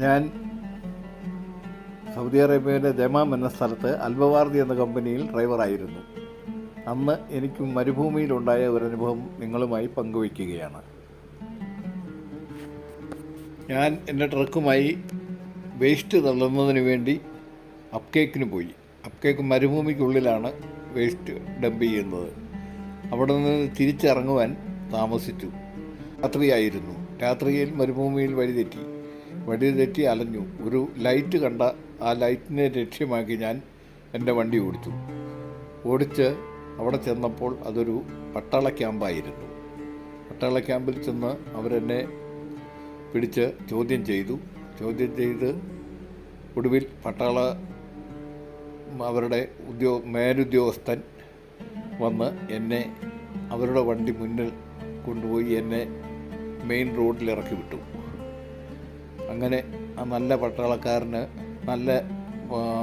ഞാൻ സൗദി അറേബ്യയിലെ ദമാം എന്ന സ്ഥലത്ത് അൽബവാർദി എന്ന കമ്പനിയിൽ ഡ്രൈവറായിരുന്നു അന്ന് എനിക്ക് മരുഭൂമിയിലുണ്ടായ ഒരനുഭവം നിങ്ങളുമായി പങ്കുവയ്ക്കുകയാണ്. ഞാൻ എന്റെ ട്രക്കുമായി വേസ്റ്റ് തള്ളുന്നതിന് വേണ്ടി അപ്കേക്കിന് പോയി. അപ്കേക്ക് മരുഭൂമിക്കുള്ളിലാണ് വേസ്റ്റ് ഡംപ് ചെയ്യുന്നത്. അവിടെ നിന്ന് തിരിച്ചിറങ്ങുവാൻ താമസിച്ചു. രാത്രിയായിരുന്നു. രാത്രിയിൽ മരുഭൂമിയിൽ വഴിതെറ്റി. വഴിതെറ്റി അലഞ്ഞു. ഒരു ലൈറ്റ് കണ്ട ആ ലൈറ്റിനെ ലക്ഷ്യമാക്കി ഞാൻ എന്റെ വണ്ടി ഓടിച്ചു. ഓടിച്ച് അവിടെ ചെന്നപ്പോൾ അതൊരു പട്ടാള ക്യാമ്പായിരുന്നു പട്ടാള ക്യാമ്പിൽ ചെന്ന് അവരെന്നെ പിടിച്ച് ചോദ്യം ചെയ്തു. ചോദ്യം ചെയ്ത് ഒടുവിൽ പട്ടാള അവരുടെ ഉദ്യോഗ മേലുദ്യോഗസ്ഥൻ വന്ന് എന്നെ അവരുടെ വണ്ടി മുന്നിൽ കൊണ്ടുപോയി എന്നെ മെയിൻ റോഡിൽ ഇറക്കി വിട്ടു. അങ്ങനെ ആ നല്ല പട്ടാളക്കാരന് നല്ല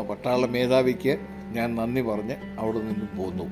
പട്ടാള മേധാവിക്ക് ഞാൻ നന്ദി പറഞ്ഞ് അവിടെ നിന്നും പോന്നു.